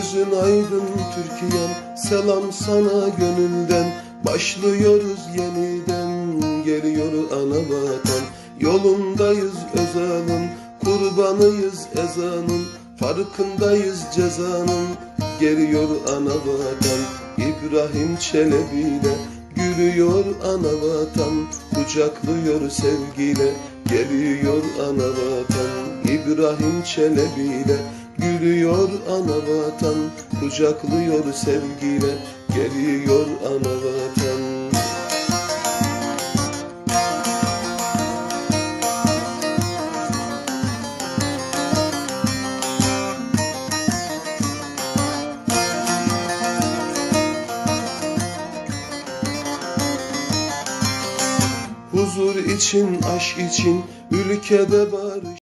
Gözün aydın Türkiye'm selam sana gönülden. Başlıyoruz yeniden geliyor ana vatan. Yolundayız özalım kurbanıyız ezanın. Farkındayız cezanın geliyor ana vatan. İbrahim Çelebi'yle gülüyor ana vatan. Kucaklıyor sevgiyle geliyor ana vatan. İbrahim Çelebi'yle Gülüyor ana vatan, kucaklıyor sevgiyle, geliyor ana vatan. Huzur için, aşk için, ülkede barış